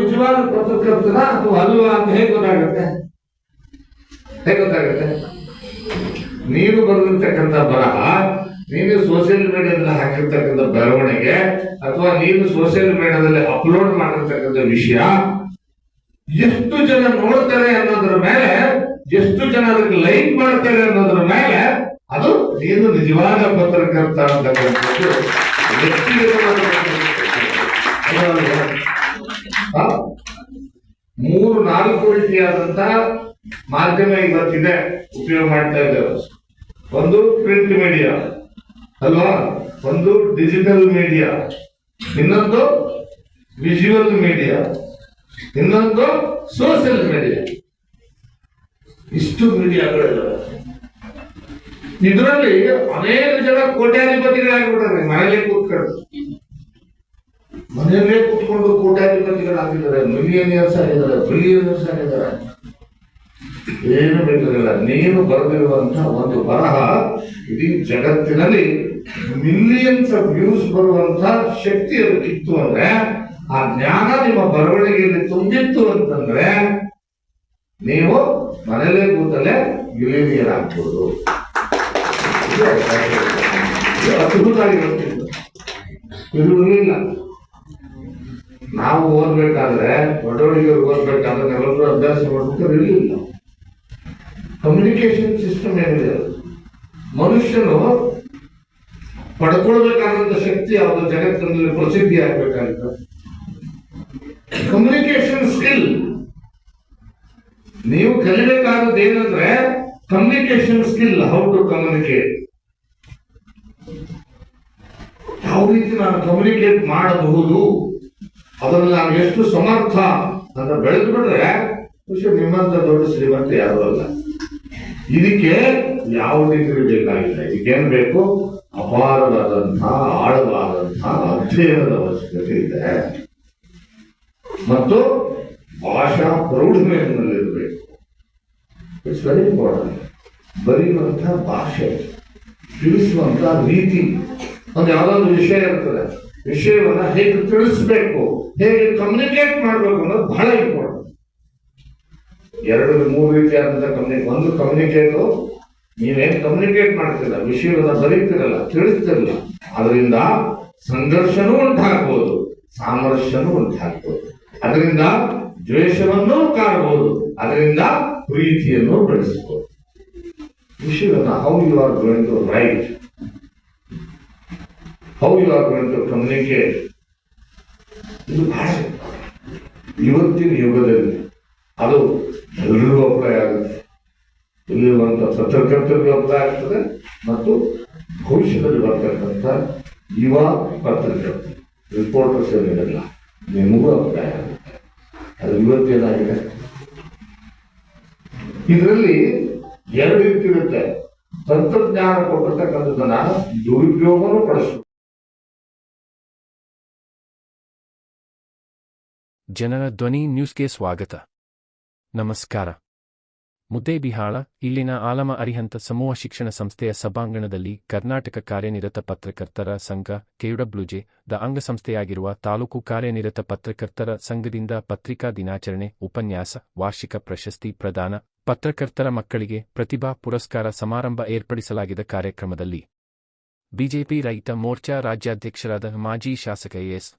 ನಿಜವಾದ ಪತ್ರಕರ್ತನ ಅಥವಾ ಅಲ್ವಾ ಅಂತ ಹೇಗೆ ಗೊತ್ತಾಗುತ್ತೆ ಹೇಗೆ ಗೊತ್ತಾಗುತ್ತೆ ನೀನು ಬರೆದಿರ್ತಕ್ಕಂಥ ಬರಹ, ನೀನು ಸೋಷಿಯಲ್ ಮೀಡಿಯಾದಲ್ಲಿ ಹಾಕಿರ್ತಕ್ಕಂಥ ಬರವಣಿಗೆ ಅಥವಾ ನೀನು ಸೋಷಿಯಲ್ ಮೀಡಿಯಾದಲ್ಲಿ ಅಪ್ಲೋಡ್ ಮಾಡಿರ್ತಕ್ಕಂಥ ವಿಷಯ, ಎಷ್ಟು ಜನ ನೋಡ್ತಾರೆ ಅನ್ನೋದ್ರ ಮೇಲೆ, ಎಷ್ಟು ಜನ ಅದಕ್ಕೆ ಲೈಕ್ ಮಾಡ್ತಾರೆ ಅನ್ನೋದ್ರ ಮೇಲೆ ಅದು ನೀನು ನಿಜವಾದ ಪತ್ರಕರ್ತ ಅಂತಕ್ಕಂಥದ್ದು ವ್ಯಕ್ತಿಗತವಾದ? ಮೂರು ನಾಲ್ಕು ರೀತಿಯಾದಂತಹ ಮಾಧ್ಯಮ ಇವತ್ತಿದೆ ಉಪಯೋಗ ಮಾಡ್ತಾ ಇದ್ದೇವೆ. ಒಂದು ಪ್ರಿಂಟ್ ಮೀಡಿಯಾ ಅಲ್ವಾ? ಒಂದು ಡಿಜಿಟಲ್ ಮೀಡಿಯಾ ಇನ್ನೊಂದು ವಿಜುವಲ್ ಮೀಡಿಯಾ ಇನ್ನೊಂದು ಸೋಷಿಯಲ್ ಮೀಡಿಯಾ ಇಷ್ಟು ಮೀಡಿಯಾಗಳಿದ್ದಾವೆ ಇದರಲ್ಲಿ ಅನೇಕ ಜನ ಕೋಟ್ಯಾಧಿಪತಿಗಳಾಗಿಬಿಟ್ಟಾರೆ, ಮನೆಯಲ್ಲೇ ಕೂತ್ಕೊಂಡು. ಮನೆಯಲ್ಲೇ ಕೂತ್ಕೊಂಡು ಕೋಟ್ಯಾಧಿಪತಿಗಳಾಗಿದ್ದಾರೆ ಮಿಲಿಯನಿಯರ್ಸ್ ಆಗಿದ್ದಾರೆ ಬಿಲಿಯನಿಯರ್ಸ್ ಆಗಿದ್ದಾರೆ. ಏನು ಬೇಕಾಗಿಲ್ಲ. ನೀನು ಬರೆದಿರುವಂತಹ ಒಂದು ಬರಹ ಇಡೀ ಜಗತ್ತಿನಲ್ಲಿ ಮಿಲಿಯನ್ಸ್ ಆಫ್ ವ್ಯೂಸ್ ಬರುವಂತಹ ಶಕ್ತಿ ಅದಕ್ಕಿತ್ತು ಅಂದ್ರೆ, ಆ ಜ್ಞಾನ ನಿಮ್ಮ ಬರವಣಿಗೆಯಲ್ಲಿ ತುಂಬಿತ್ತು ಅಂತಂದ್ರೆ, ನೀವು ಮನೆಯಲ್ಲೇ ಕೂತಲ್ಲೇ ಮಿಲಿಯನಿಯರ್ ಆಗ್ಬೋದು. ಅದ್ಭುತ ಆಗಿರುತ್ತೆ ಇರಲಿಲ್ಲ. ನಾವು ಓದ್ಬೇಕಾದ್ರೆ ದೊಡ್ಡವರಿಗೆ ಓದ್ಬೇಕಾದ್ರೆ ನಾವೆಲ್ಲರೂ ಅಭ್ಯಾಸ ಮಾಡ್ಬಿಟ್ಟು ಇರಲಿಲ್ಲ ಕಮ್ಯುನಿಕೇಶನ್ ಸಿಸ್ಟಮ್ ಏನಿದೆ. ಮನುಷ್ಯನು ಪಡ್ಕೊಳ್ಬೇಕಾದಂತ ಶಕ್ತಿ ಯಾವುದು? ಜಗತ್ತಿನಲ್ಲಿ ಪ್ರಸಿದ್ಧಿ ಆಗ್ಬೇಕಾಗಿತ್ತು. ಕಮ್ಯುನಿಕೇಶನ್ ಸ್ಕಿಲ್ ನೀವು ಕಲಿಬೇಕಾದದ್ದು ಏನಂದ್ರೆ communication skill how to communicate ಯಾವ ರೀತಿ ನಾನು ಕಮ್ಯುನಿಕೇಟ್ ಮಾಡಬಹುದು? ಅದನ್ನು ನಾನು ಎಷ್ಟು ಸಮರ್ಥ ಅಂತ ಬೆಳೆದು ಬಿಟ್ರೆ ಖುಷಿ, ನಿಮ್ಮಂತ ದೊಡ್ಡ ಶ್ರೀಮಂತ ಯಾರು ಅಲ್ಲ. ಇದಕ್ಕೆ ಯಾವ ಡಿಗ್ರಿ ಇದಕ್ಕೇನು ಇದಕ್ಕೇನ್ ಬೇಕು? ಅಪಾರವಾದಂತಹ ಆಳವಾದಂತಹ ಅಧ್ಯಯನದ ಅವಶ್ಯಕತೆ ಇದೆ. ಮತ್ತು ಭಾಷಾ ಪ್ರೌಢಮೆಯಲ್ಲಿರಬೇಕು. ಇಟ್ಸ್ ವೆರಿ ಇಂಪಾರ್ಟೆಂಟ್ ಬರೆಯುವಂತಹ ಭಾಷೆ ತಿಳಿಸುವಂತಹ ರೀತಿ ಒಂದು ಯಾವುದೊಂದು ವಿಷಯ ಇರ್ತದೆ. ವಿಷಯವನ್ನ ಹೇಗೆ ತಿಳಿಸ್ಬೇಕು, ಹೇಗೆ ಕಮ್ಯುನಿಕೇಟ್ ಮಾಡಬೇಕು ಅನ್ನೋದು ಬಹಳ ಇಂಪಾರ್ಟೆಂಟ್ ಎರಡು ಮೂರು ರೀತಿಯಾದಂತಹ ಕಮ್ಯುನಿ ಒಂದು ಕಮ್ಯುನಿಕೇಟು ನೀವೇನು ಕಮ್ಯುನಿಕೇಟ್ ಮಾಡ್ತಿಲ್ಲ, ವಿಷಯವನ್ನ ಬರೀತಿರಲ್ಲ, ತಿಳಿಸ್ತಿರಲ್ಲ. ಅದರಿಂದ ಸಂಘರ್ಷನೂ ಉಂಟಾಗ್ಬೋದು, ಸಾಮರಸ್ಯನೂ ಉಂಟಾಗ್ಬೋದು. ಅದರಿಂದ ದ್ವೇಷವನ್ನೂ ಕಾಣಬಹುದು ಅದರಿಂದ ಪ್ರೀತಿಯನ್ನು ಬೆಳೆಸಬಹುದು ವಿಷಯವನ್ನ how you are going to write how you are going to communicate ಇದು ಭಾಷೆ. ಇವತ್ತಿನ ಯುಗದಲ್ಲಿ ಅದು ಎಲ್ರಿಗೂ ಅಪ್ಲೈ ಆಗುತ್ತೆ. ಇಲ್ಲಿರುವಂಥ ಪತ್ರಕರ್ತರಿಗೂ ಅಪ್ಲೈ ಆಗ್ತದೆ ಮತ್ತು ಭವಿಷ್ಯದಲ್ಲಿ ಬರ್ತಕ್ಕಂಥ ಯುವ ಪತ್ರಕರ್ತ ರಿಪೋರ್ಟರ್ಸ್ ಏನಿರಲ್ಲ, ನಿಮಗೂ ಅಪ್ಲೈ ಆಗುತ್ತೆ. ಅದು ಇವತ್ತೇನಾಗಿದೆ? ಇದರಲ್ಲಿ ಎರಡು ರೀತಿ ಇರುತ್ತೆ. ತಂತ್ರಜ್ಞಾನ ಕೊಟ್ಟಿರ್ತಕ್ಕಂಥದ್ದನ್ನ ದುರುಪಯೋಗನೂ ಪಡಿಸ್ಬೇಕು. ಜನರ ಧ್ವನಿ ನ್ಯೂಸ್ಗೆ ಸ್ವಾಗತ. ನಮಸ್ಕಾರ. ಮುದ್ದೇಬಿಹಾಳ, ಇಲ್ಲಿನ ಆಲಮ ಅರಿಹಂತ ಸಮೂಹ ಶಿಕ್ಷಣ ಸಂಸ್ಥೆಯ ಸಭಾಂಗಣದಲ್ಲಿ ಕರ್ನಾಟಕ ಕಾರ್ಯನಿರತ ಪತ್ರಕರ್ತರ ಸಂಘ, ಕೆಯುಡಬ್ಲ್ಯೂಜೆ, ದ ಅಂಗಸಂಸ್ಥೆಯಾಗಿರುವ ತಾಲೂಕು ಕಾರ್ಯನಿರತ ಪತ್ರಕರ್ತರ ಸಂಘದಿಂದ ಪತ್ರಿಕಾ ದಿನಾಚರಣೆ, ಉಪನ್ಯಾಸ, ವಾರ್ಷಿಕ ಪ್ರಶಸ್ತಿ ಪ್ರದಾನ, ಪತ್ರಕರ್ತರ ಮಕ್ಕಳಿಗೆ ಪ್ರತಿಭಾ ಪುರಸ್ಕಾರ ಸಮಾರಂಭ ಏರ್ಪಡಿಸಲಾಗಿದ್ದ ಕಾರ್ಯಕ್ರಮದಲ್ಲಿ ಬಿಜೆಪಿ ರೈತ ಮೋರ್ಚಾ ರಾಜ್ಯಾಧ್ಯಕ್ಷರಾದ ಮಾಜಿ ಶಾಸಕ ಎಸ್.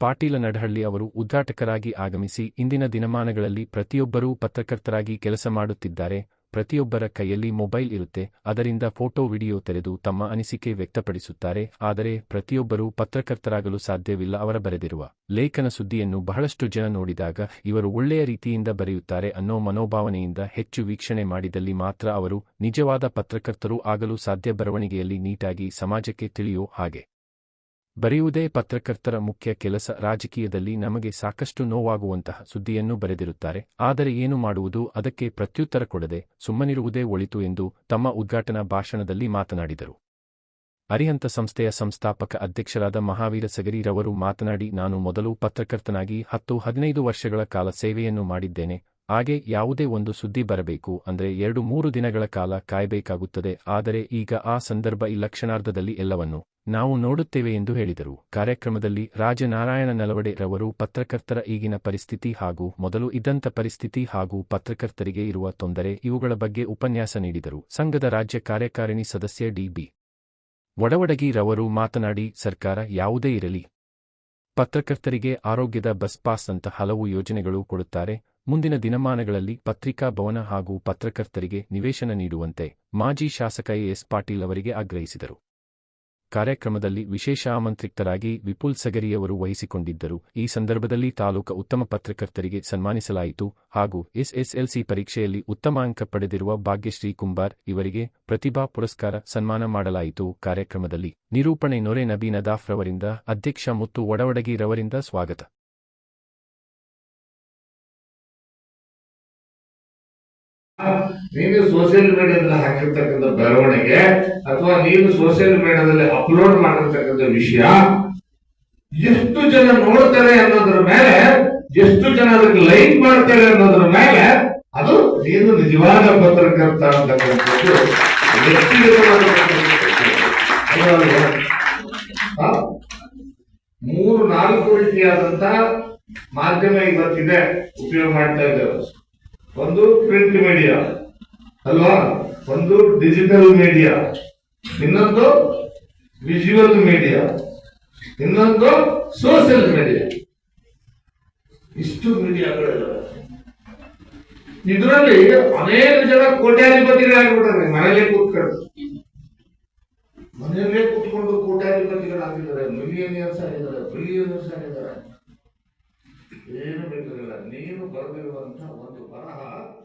ಪಾಟೀಲ ನಡಹಳ್ಳಿ ಅವರು ಉದ್ಘಾಟಕರಾಗಿ ಆಗಮಿಸಿ ಇಂದಿನ ದಿನಮಾನಗಳಲ್ಲಿ ಪ್ರತಿಯೊಬ್ಬರೂ ಪತ್ರಕರ್ತರಾಗಿ ಕೆಲಸ ಮಾಡುತ್ತಿದ್ದಾರೆ. ಪ್ರತಿಯೊಬ್ಬರ ಕೈಯಲ್ಲಿ ಮೊಬೈಲ್ ಇರುತ್ತೆ. ಅದರಿಂದ ಫೋಟೋ, ವಿಡಿಯೋ ತೆರೆದು ತಮ್ಮ ಅನಿಸಿಕೆ ವ್ಯಕ್ತಪಡಿಸುತ್ತಾರೆ. ಆದರೆ ಪ್ರತಿಯೊಬ್ಬರೂ ಪತ್ರಕರ್ತರಾಗಲು ಸಾಧ್ಯವಿಲ್ಲ ಅವರ ಬರೆದಿರುವ ಲೇಖನ ಸುದ್ದಿಯನ್ನು ಬಹಳಷ್ಟು ಜನ ನೋಡಿದಾಗ ಇವರು ಒಳ್ಳೆಯ ರೀತಿಯಿಂದ ಬರೆಯುತ್ತಾರೆ ಅನ್ನೋ ಮನೋಭಾವನೆಯಿಂದ ಹೆಚ್ಚು ವೀಕ್ಷಣೆ ಮಾಡಿದಲ್ಲಿ ಮಾತ್ರ ಅವರು ನಿಜವಾದ ಪತ್ರಕರ್ತರು ಆಗಲು ಸಾಧ್ಯ ಬರವಣಿಗೆಯಲ್ಲಿ ನೀಟಾಗಿ ಸಮಾಜಕ್ಕೆ ತಿಳಿಯೋ ಹಾಗೆ. ಬರೆಯುವುದೇ ಪತ್ರಕರ್ತರ ಮುಖ್ಯ ಕೆಲಸ. ರಾಜಕೀಯದಲ್ಲಿ ನಮಗೆ ಸಾಕಷ್ಟು ನೋವಾಗುವಂತಹ ಸುದ್ದಿಯನ್ನು ಬರೆದಿರುತ್ತಾರೆ. ಆದರೆ ಏನು ಮಾಡುವುದು? ಅದಕ್ಕೆ ಪ್ರತ್ಯುತ್ತರ ಕೊಡದೆ ಸುಮ್ಮನಿರುವುದೇ ಒಳಿತು ಎಂದು ತಮ್ಮ ಉದ್ಘಾಟನಾ ಭಾಷಣದಲ್ಲಿ ಮಾತನಾಡಿದರು. ಅರಿಹಂತ ಸಂಸ್ಥೆಯ ಸಂಸ್ಥಾಪಕ ಅಧ್ಯಕ್ಷರಾದ ಮಹಾವೀರ ಸಗರಿರವರು ಮಾತನಾಡಿ, ನಾನು ಮೊದಲು ಪತ್ರಕರ್ತನಾಗಿ ಹತ್ತು ಹದಿನೈದು ವರ್ಷಗಳ ಕಾಲ ಸೇವೆಯನ್ನು ಮಾಡಿದ್ದೇನೆ. ಹಾಗೆ ಯಾವುದೇ ಒಂದು ಸುದ್ದಿ ಬರಬೇಕು ಅಂದ್ರೆ ಎರಡು ಮೂರು ದಿನಗಳ ಕಾಲ ಕಾಯಬೇಕಾಗುತ್ತದೆ. ಆದರೆ ಈಗ ಆ ಸಂದರ್ಭ ಈ ಲಕ್ಷಣಾರ್ಧದಲ್ಲಿ ಎಲ್ಲವನ್ನು ನಾವು ನೋಡುತ್ತೇವೆ ಎಂದು ಹೇಳಿದರು. ಕಾರ್ಯಕ್ರಮದಲ್ಲಿ ರಾಜನಾರಾಯಣ ನಲವಡೆ ರವರು ಪತ್ರಕರ್ತರ ಈಗಿನ ಪರಿಸ್ಥಿತಿ ಹಾಗೂ ಮೊದಲು ಇದ್ದಂಥ ಪರಿಸ್ಥಿತಿ ಹಾಗೂ ಪತ್ರಕರ್ತರಿಗೆ ಇರುವ ತೊಂದರೆ ಇವುಗಳ ಬಗ್ಗೆ ಉಪನ್ಯಾಸ ನೀಡಿದರು. ಸಂಘದ ರಾಜ್ಯ ಕಾರ್ಯಕಾರಿಣಿ ಸದಸ್ಯ ಡಿಬಿ ಒಡವಡಗಿ ರವರು ಮಾತನಾಡಿ, ಸರ್ಕಾರ ಯಾವುದೇ ಇರಲಿ. ಪತ್ರಕರ್ತರಿಗೆ ಆರೋಗ್ಯದ ಬಸ್ ಪಾಸ್ ಅಂತ ಹಲವು ಯೋಜನೆಗಳು ಕೊಡುತ್ತಾರೆ. ಮುಂದಿನ ದಿನಮಾನಗಳಲ್ಲಿ ಪತ್ರಿಕಾ ಭವನ ಹಾಗೂ ಪತ್ರಕರ್ತರಿಗೆ ನಿವೇಶನ ನೀಡುವಂತೆ ಮಾಜಿ ಶಾಸಕ ಎಸ್ ಪಾಟೀಲ್ ಅವರಿಗೆ ಆಗ್ರಹಿಸಿದರು. ಕಾರ್ಯಕ್ರಮದಲ್ಲಿ ವಿಶೇಷ ಆಮಂತ್ರಿತರಾಗಿ ವಿಪುಲ್ ಸಗರಿಯವರು ವಹಿಸಿಕೊಂಡಿದ್ದರು. ಈ ಸಂದರ್ಭದಲ್ಲಿ ತಾಲೂಕ ಉತ್ತಮ ಪತ್ರಕರ್ತರಿಗೆ ಸನ್ಮಾನಿಸಲಾಯಿತು ಹಾಗೂ ಎಸ್ಎಸ್ಎಲ್ಸಿ ಪರೀಕ್ಷೆಯಲ್ಲಿ ಉತ್ತಮ ಅಂಕ ಪಡೆದಿರುವ ಭಾಗ್ಯಶ್ರೀ ಕುಂಬಾರ್ ಇವರಿಗೆ ಪ್ರತಿಭಾ ಪುರಸ್ಕಾರ ಸನ್ಮಾನ ಮಾಡಲಾಯಿತು. ಕಾರ್ಯಕ್ರಮದಲ್ಲಿ ನಿರೂಪಣೆ ನೊರೆ ನಬಿ ನದಾಫ್ ರವರಿಂದ, ಅಧ್ಯಕ್ಷ ಮುತ್ತು ಒಡವಡಗಿರವರಿಂದ ಸ್ವಾಗತ. ನೀನು ಸೋಷಿಯಲ್ ಮೀಡಿಯಾದಲ್ಲಿ ಹಾಕಿರ್ತಕ್ಕಂಥ ಬರವಣಿಗೆ ಅಥವಾ ನೀನು ಸೋಷಿಯಲ್ ಮೀಡಿಯಾದಲ್ಲಿ ಅಪ್ಲೋಡ್ ಮಾಡಿರ್ತಕ್ಕಂಥ ವಿಷಯ, ಎಷ್ಟು ಜನ ನೋಡ್ತಾರೆ ಅನ್ನೋದ್ರ ಮೇಲೆ, ಎಷ್ಟು ಜನ ಅದಕ್ಕೆ ಲೈಕ್ ಮಾಡ್ತಾರೆ ಅನ್ನೋದ್ರ ಮೇಲೆ, ಅದು ನೀನು ನಿಜವಾದ ಪತ್ರಕರ್ತ ಅಂತಕ್ಕಂಥದ್ದು? ಮೂರು ನಾಲ್ಕು ರೀತಿಯಾದಂತಹ ಮಾಧ್ಯಮ ಇವತ್ತಿದೆ ಉಪಯೋಗ ಮಾಡ್ತಾ ಇದ್ದೇವೆ ಒಂದು ಪ್ರಿಂಟ್ ಮೀಡಿಯಾ ಅಲ್ವಾ? ಒಂದು ಡಿಜಿಟಲ್ ಮೀಡಿಯಾ ಇನ್ನೊಂದು ವಿಜುವಲ್ ಮೀಡಿಯಾ ಇನ್ನೊಂದು ಸೋಷಿಯಲ್ ಮೀಡಿಯಾ ಇಷ್ಟು ಮೀಡಿಯಾಗಳಿದ್ದಾವೆ ಇದರಲ್ಲಿ ಅನೇಕ ಜನ ಕೋಟ್ಯಾಧಿಪತಿಗಳಾಗ್ಬಿಟ್ಟಾರೆ ಮನೆಯಲ್ಲೇ ಕೂತ್ಕೊಂಡು. ಮನೆಯಲ್ಲೇ ಕೂತ್ಕೊಂಡು ಕೋಟ್ಯಾಧಿಪತಿಗಳಾಗಿದ್ದಾರೆ ಮಿಲಿಯನಿಯರ್ಸ್ ಆಗಿದ್ದಾರೆ ಬಿಲಿಯನಿಯರ್ಸ್ ಆಗಿದ್ದಾರೆ. ಏನು ಬೇಕಾಗಿಲ್ಲ, ನೀನು ಬರೆದಿರುವಂತಹ ಒಂದು ஆஹா